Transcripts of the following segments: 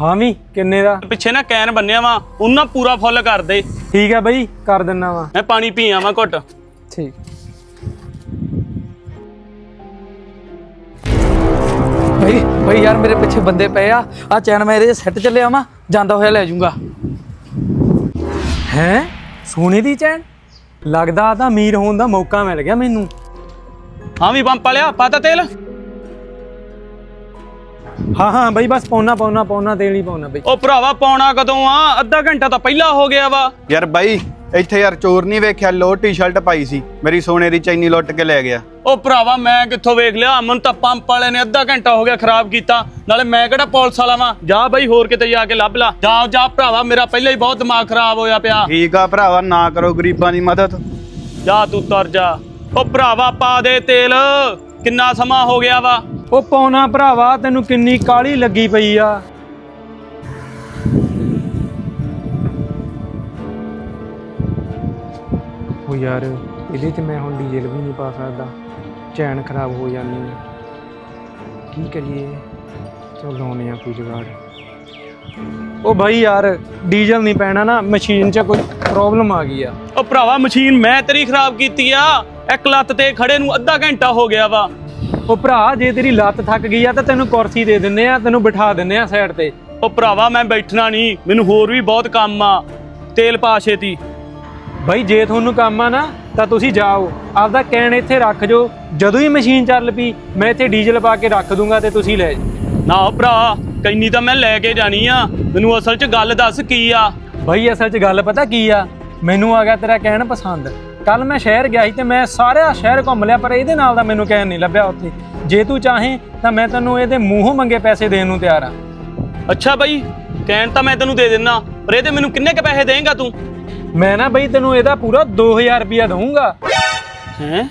ਹਾਂ ਵੀ ਕਿੰਨੇ ਦਾ? ਪਿੱਛੇ ਨਾ ਕੈਨ ਬੰਨਿਆ ਵਾ ਉਹਨਾਂ ਪੂਰਾ ਫੁੱਲ ਕਰ ਦੇ। ਠੀਕ ਹੈ ਬਈ ਕਰ ਦਿੰਨਾ ਵਾ। ਮੈਂ ਪਾਣੀ ਪੀ ਆਵਾਂ ਘੁੱਟ। ਠੀਕ। ਬਈ ਬਈ ਯਾਰ ਮੇਰੇ ਪਿੱਛੇ ਬੰਦੇ ਪਏ ਆ। ਆ ਚੈਨ ਮੈਂ ਇਹਦੇ ਸੈੱਟ ਚੱਲਿਆ ਵਾਂ ਜਾਂਦਾ ਹੋਇਆ ਲੈ ਜਾਊਂਗਾ। ਹੈ? ਸੋਨੇ ਦੀ ਚੈਨ? ਲੱਗਦਾ ਆ ਤਾਂ ਅਮੀਰ ਹੋਣ ਦਾ ਮੌਕਾ ਮਿਲ ਗਿਆ ਮੈਨੂੰ। ਹਾਂ ਵੀ ਬੰਪ ਵਾਲਿਆ ਪਾਤਾ ਤੇਲ। ਹਾਂ ਹਾਂ ਬਈ ਬਸ ਪੌਣਾ ਪੌਣਾ ਪੌਣਾ ਤੇਲ ਹੀ ਪਾਉਣਾ ਬਈ। ਉਹ ਭਰਾਵਾ ਪੌਣਾ ਕਦੋਂ ਆ? ਅੱਧਾ ਘੰਟਾ ਤਾਂ ਪਹਿਲਾਂ ਹੋ ਗਿਆ ਵਾ। ਯਾਰ ਬਾਈ ਇੱਥੇ ਯਾਰ ਚੋਰ ਨਹੀਂ ਵੇਖਿਆ ਲੋ ਟੀ-ਸ਼ਰਟ ਪਾਈ ਸੀ। ਮੇਰੀ ਸੋਨੇ ਦੀ ਚੈਨੀ ਲੁੱਟ ਕੇ ਲੈ ਗਿਆ। ਉਹ ਭਰਾਵਾ ਮੈਂ ਕਿੱਥੋਂ ਵੇਖ ਲਿਆ? ਮਨ ਤਾਂ ਪੰਪ ਵਾਲੇ ਨੇ ਅੱਧਾ ਘੰਟਾ ਹੋ ਗਿਆ ਖਰਾਬ ਕੀਤਾ। ਨਾਲੇ ਮੈਂ ਕਿਹੜਾ ਪੁਲਿਸ ਵਾਲਾ ਵਾਂ? ਜਾ ਬਈ ਹੋਰ ਕਿਤੇ ਜਾ ਕੇ ਲੱਭ ਲਾ। ਜਾ ਜਾ ਭਰਾਵਾ ਮੇਰਾ ਪਹਿਲਾਂ ਹੀ ਬਹੁਤ ਦਿਮਾਗ ਖਰਾਬ ਹੋਇਆ ਪਿਆ। ਠੀਕ ਆ ਭਰਾਵਾ ਨਾ ਕਰੋ ਗਰੀਬਾਂ ਦੀ ਮਦਦ। ਜਾ ਤੂੰ ਤਰ ਜਾ। ਉਹ ਭਰਾਵਾ ਪਾ ਦੇ ਤੇਲ। ਕਿੰਨਾ ਸਮਾਂ ਹੋ ਗਿਆ ਵਾ? ਉਹ ਪੌਣਾ ਭਰਾਵਾ ਤੈਨੂੰ ਕਿੰਨੀ ਕਾਲੀ ਲੱਗੀ ਪਈ ਆ। ਉਹ ਯਾਰ ਇਹਦੇ 'ਚ ਮੈਂ ਹੁਣ ਡੀਜ਼ਲ ਵੀ ਨਹੀਂ ਪਾ ਸਕਦਾ। ਚੈਨ ਖਰਾਬ ਹੋ ਜਾਣੀ ਹੈ ਕੀ ਕਰੀਏ? ਚਲ ਲਾਉਣੇ ਆ ਕੋਈ ਜੁਗਾੜ। ਉਹ ਭਾਈ ਯਾਰ ਡੀਜ਼ਲ ਨਹੀਂ ਪੈਣਾ ਨਾ ਮਸ਼ੀਨ 'ਚ ਕੋਈ ਪ੍ਰੋਬਲਮ ਆ ਗਈ ਆ। ਉਹ ਭਰਾਵਾ ਮਸ਼ੀਨ ਮੈਂ ਤੇਰੀ ਖਰਾਬ ਕੀਤੀ ਆ। ਇੱਕ ਲੱਤ ਤੇ ਖੜੇ ਨੂੰ ਅੱਧਾ ਘੰਟਾ ਹੋ ਗਿਆ ਵਾ। ਉਹ ਭਰਾ ਜੇ ਤੇਰੀ ਲੱਤ ਥੱਕ ਗਈ ਆ ਤਾਂ ਤੈਨੂੰ ਕੁਰਸੀ ਦੇ ਦਿੰਨੇ ਆ ਤੈਨੂੰ ਬਿਠਾ ਦਿੰਨੇ ਆ ਸਾਈਡ ਤੇ। ਉਹ ਭਰਾਵਾ ਮੈਂ ਬੈਠਣਾ ਨਹੀਂ ਮੈਨੂੰ ਹੋਰ ਵੀ ਬਹੁਤ ਕੰਮ ਆ। ਤੇਲ ਪਾ ਛੇਤੀ। ਭਾਈ ਜੇ ਤੁਹਾਨੂੰ ਕੰਮ ਆ ਨਾ ਤਾਂ ਤੁਸੀਂ ਜਾਓ। ਆਪਦਾ ਕੈਨ ਇੱਥੇ ਰੱਖ ਜੋ। ਜਦੋਂ ਹੀ ਮਸ਼ੀਨ ਚੱਲ ਪਈ ਮੈਂ ਇੱਥੇ ਡੀਜ਼ਲ ਪਾ ਕੇ ਰੱਖ ਦੂੰਗਾ ਤੇ ਤੁਸੀਂ ਲੈ ਜਾਓ। ਨਾ ਭਰਾ ਕੈਨੀ ਤਾਂ ਮੈਂ ਲੈ ਕੇ ਜਾਣੀ ਆ। ਮੈਨੂੰ ਅਸਲ 'ਚ ਗੱਲ ਦੱਸ ਕੀ ਆ? ਭਾਈ ਅਸਲ 'ਚ ਗੱਲ ਪਤਾ ਕੀ ਆ? ਮੈਨੂੰ ਆ ਗਿਆ ਤੇਰਾ ਕਹਿਣ ਪਸੰਦ। ਕੱਲ ਮੈਂ ਸ਼ਹਿਰ ਗਿਆ ਸੀ ਤੇ ਮੈਂ ਸਾਰਾ ਸ਼ਹਿਰ ਘੁੰਮ ਲਿਆ ਪਰ ਇਹਦੇ ਨਾਲ ਦਾ ਮੈਨੂੰ ਕਹਿਣ ਨਹੀਂ ਲੱਭਿਆ ਉੱਥੇ। ਜੇ ਤੂੰ ਚਾਹੇ ਤਾਂ ਮੈਂ ਤੈਨੂੰ ਇਹਦੇ ਮੂੰਹੋਂ ਮੰਗੇ ਪੈਸੇ ਦੇਣ ਨੂੰ ਤਿਆਰ ਆ। ਅੱਛਾ ਬਈ ਕਹਿਣ ਤਾਂ ਮੈਂ ਤੈਨੂੰ ਦੇ ਦਿੰਨਾ ਪਰ ਇਹਦੇ ਮੈਨੂੰ ਕਿੰਨੇ ਕ ਪੈਸੇ ਦੇਂਗਾ ਤੂੰ? ਮੈਂ ਨਾ ਬਈ ਤੈਨੂੰ ਇਹਦਾ ਪੂਰਾ 2000 ਰੁਪਇਆ ਦਊਂਗਾ। ਹੈਂ?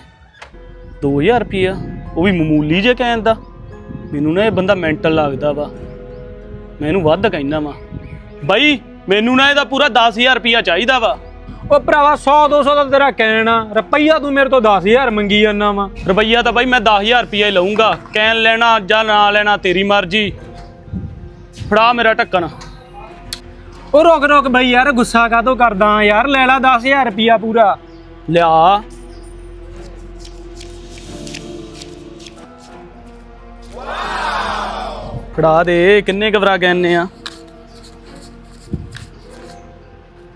2000 ਰੁਪਿਆ ਉਹ ਵੀ ਮਾਮੂਲੀ ਜੇ ਕਹਿਣ ਦਾ। ਮੈਨੂੰ ਨਾ ਇਹ ਬੰਦਾ ਮੈਂਟਲ ਲੱਗਦਾ ਵਾ। ਮੈਂ ਇਹਨੂੰ ਵੱਧ ਕਹਿਣਾ ਵਾ। ਬਾਈ ਮੈਨੂੰ ਨਾ ਇਹਦਾ ਪੂਰਾ 10000 ਰੁਪਿਆ ਚਾਹੀਦਾ ਵਾ। ਉਹ ਭਰਾਵਾ 100 200 ਦਾ ਤੇਰਾ ਕਹਿਣ ਰੁਪਈਆ ਤੂੰ ਮੇਰੇ ਤੋਂ 10000 ਮੰਗੀ ਜਾਂਦਾ ਵਾ। ਰੁਪਈਆ ਤਾਂ ਬਾਈ ਮੈਂ 10000 ਰੁਪਿਆ ਹੀ ਲਊਂਗਾ। ਕਹਿਣ ਲੈਣਾ ਜਾਂ ਨਾ ਲੈਣਾ ਤੇਰੀ ਮਰਜ਼ੀ। ਫੜਾ ਮੇਰਾ ਢੱਕਣ। ਉਹ ਰੁਕ ਰੁਕ ਬਈ ਯਾਰ ਗੁੱਸਾ ਕਾਤੋਂ ਕਰਦਾ ਯਾਰ ਲੈ ਲੈ 10000 ਰੁਪਿਆ ਪੂਰਾ। ਲਿਆ। ਫੜਾ ਦੇ ਕਿੰਨੇ ਕਵਰਾ ਗੈਨੇ ਆ?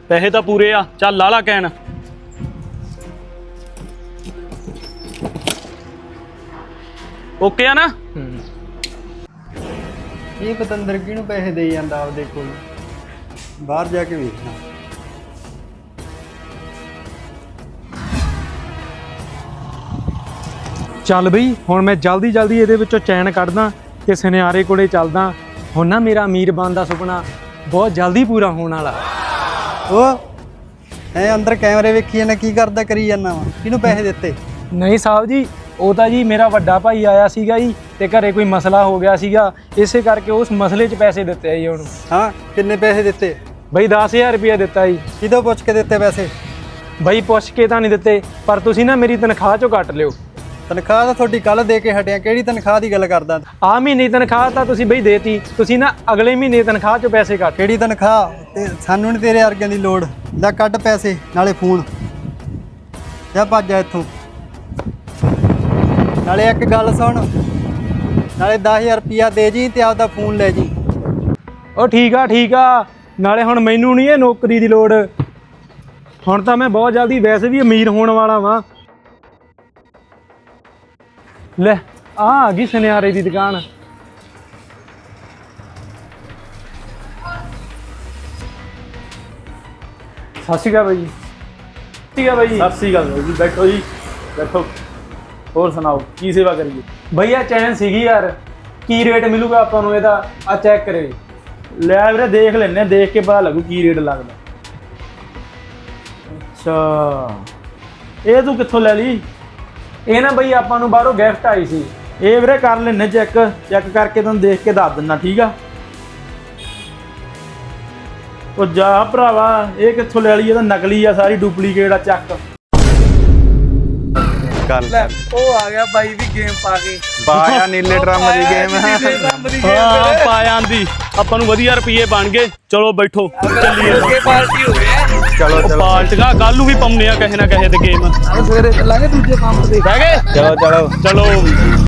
ਪੈਸੇ ਤਾਂ ਪੂਰੇ ਆ ਚੱਲ ਲਾਲਾ ਕਹਿਣ ਓਕੇ ਆ ਨਾ? ਇਹ ਪਤੰਦਰ ਕਿਹਨੂੰ ਪੈਸੇ ਦੇਈ ਜਾਂਦਾ ਆਪਦੇ ਕੋਲ? ਬਾਹਰ ਜਾ ਕੇ ਵੇਖਣਾ। ਚੱਲ ਬਈ ਹੁਣ ਮੈਂ ਜਲਦੀ ਜਲਦੀ ਇਹਦੇ ਵਿੱਚੋਂ ਚੈਨ ਕੱਢਦਾ ਤੇ ਸੁਨਿਆਰੇ ਕੋਲੇ ਚੱਲਦਾ। ਹੁਣ ਨਾ ਮੇਰਾ ਅਮੀਰ ਬਣ ਦਾ ਸੁਪਨਾ ਬਹੁਤ ਜਲਦੀ ਪੂਰਾ ਹੋਣ ਵਾਲਾ। ਉਹ ਐ ਅੰਦਰ ਕੈਮਰੇ ਵੇਖੀ ਜਾਂਦਾ ਕੀ ਕਰਦਾ ਕਰੀ ਜਾਂਦਾ ਵਾ? ਕਿਹਨੂੰ ਪੈਸੇ ਦਿੱਤੇ? ਨਹੀਂ ਸਾਹਿਬ ਜੀ ਉਹ ਤਾਂ ਜੀ ਮੇਰਾ ਵੱਡਾ ਭਾਈ ਆਇਆ ਸੀਗਾ ਜੀ ਤੇ ਘਰੇ ਕੋਈ ਮਸਲਾ ਹੋ ਗਿਆ ਸੀਗਾ ਇਸੇ ਕਰਕੇ ਉਸ ਮਸਲੇ 'ਚ ਪੈਸੇ ਦਿੱਤੇ ਆ ਜੀ ਉਹਨੂੰ। ਹਾਂ ਕਿੰਨੇ ਪੈਸੇ ਦਿੱਤੇ? ਬਈ 10000 ਰੁਪਇਆ ਦਿੱਤਾ ਜੀ। ਕਿਦੋਂ ਪੁੱਛ ਕੇ ਦਿੱਤੇ ਪੈਸੇ? ਬਈ ਪੁੱਛ ਕੇ ਤਾਂ ਨਹੀਂ ਦਿੱਤੇ ਪਰ ਤੁਸੀਂ ਨਾ ਮੇਰੀ ਤਨਖਾਹ 'ਚੋਂ ਕੱਟ ਲਿਓ। ਤਨਖਾਹ ਤਾਂ ਤੁਹਾਡੀ ਕੱਲ ਦੇ ਕੇ ਹਟਿਆ ਕਿਹੜੀ ਤਨਖਾਹ ਦੀ ਗੱਲ ਕਰਦਾ? ਆ ਮਹੀਨੇ ਦੀ ਤਨਖਾਹ ਤਾਂ ਤੁਸੀਂ ਬਈ ਦੇਤੀ ਤੁਸੀਂ ਨਾ ਅਗਲੇ ਮਹੀਨੇ ਦੀ ਤਨਖਾਹ 'ਚੋਂ ਪੈਸੇ ਕੱਟ ਕਿਹੜੀ ਤਨਖਾਹ? ਤੇ ਸਾਨੂੰ ਨਹੀਂ ਤੇਰੇ ਅਰਗਿਆਂ ਦੀ ਲੋੜ। ਲੈ ਕੱਢ ਪੈਸੇ ਨਾਲੇ ਫੋਨ। ਜਾ ਭੱਜ ਜਾ ਇੱਥੋਂ। ਨਾਲੇ ਇੱਕ ਗੱਲ ਸੁਣ। ਨਾਲੇ 10000 ਰੁਪਿਆ ਦੇ ਜੀ ਤੇ ਆਪਦਾ ਫੋਨ ਲੈ ਜੀ। ਉਹ ਠੀਕ ਆ ਠੀਕ ਆ। ਨਾਲੇ ਹੁਣ ਮੈਨੂੰ ਨਹੀਂ ਇਹ ਨੌਕਰੀ ਦੀ ਲੋੜ। ਹੁਣ ਤਾਂ ਮੈਂ ਬਹੁਤ ਜਲਦੀ ਵੈਸੇ ਵੀ ਅਮੀਰ ਹੋਣ ਵਾਲਾ ਵਾਂ। ਲੈ ਆ ਆ ਗਈ ਸੁਨਿਆਰੇ ਦੀ ਦੁਕਾਨ। ਸਤਿ ਸ਼੍ਰੀ ਅਕਾਲ ਬਾਈ ਜੀ। ਠੀਕ ਆ ਬਾਈ ਜੀ। ਸਤਿ ਸ੍ਰੀ ਅਕਾਲ ਜੀ ਬੈਠੋ ਜੀ ਬੈਠੋ। ਹੋਰ ਸੁਣਾਓ ਕੀ ਸੇਵਾ ਕਰੀਏ? ਭਈਆ ਚੈਨ ਸੀਗੀ ਯਾਰ। ਕੀ ਰੇਟ ਮਿਲੂਗਾ ਆਪਾਂ ਨੂੰ ਇਹਦਾ? ਆ ਚੈੱਕ ਕਰੇ। ਲੈ ਵੀਰੇ ਦੇਖ ਲੈਨੇ ਆ, ਦੇਖ ਕੇ ਪਤਾ ਲੱਗੂ ਕੀ ਰੇਟ ਲੱਗਦਾ। ਅੱਛਾ। ਇਹ ਤੂੰ ਕਿੱਥੋਂ ਲੈ ਲਈ? ਇਹ ਨਾ ਬਈ ਆਪਾਂ ਨੂੰ ਬਾਹਰੋਂ ਗਿਫਟ ਆਈ ਸੀ। ਇਹ ਵੀਰੇ ਕਰ ਲੈਨੇ ਚੈੱਕ ਚੈੱਕ ਕਰਕੇ ਤੈਨੂੰ ਦੇਖ ਕੇ ਦੱਸ ਦਿੰਨਾ ਠੀਕ ਆ? ਉਹ ਜਾ ਭਰਾਵਾ ਇਹ ਕਿੱਥੋਂ ਲੈ ਲਈ ਇਹ ਤਾਂ ਨਕਲੀ ਆ ਸਾਰੀ ਡੁਪਲੀਕੇਟ ਆ ਚੱਕ। ਗੱਲ ਲੈ ਉਹ ਆ ਗਿਆ ਬਾਈ ਵੀ ਗੇਮ ਪਾ ਕੇ। ਪਾਇਆ ਨੀਲੇ ਡਰਮ ਦੀ ਗੇਮ ਹਾਂ ਪਾ ਜਾਂਦੀ ਆਪਾਂ ਨੂੰ ਵਧੀਆ ਰੁਪਏ ਬਣ ਗਏ। ਚਲੋ ਬੈਠੋ ਚੱਲੀਏ। ਅੱਗੇ ਪਾਰਟੀ ਹੋ ਗਿਆ ਚਲੋ ਚਲੋ। ਪਾਲਟਗਾ ਕੱਲ ਨੂੰ ਵੀ ਪਾਉਂਦੇ ਆ ਕਹੇ ਨਾ ਕਹੇ ਤੇ ਗੇਮ ਸਵੇਰੇ ਚੱਲਾਂਗੇ ਦੂਜੇ ਕੰਮ ਤੇ। ਬਹਿ ਗਏ? ਚਲੋ ਚਲੋ। ਚਲੋ।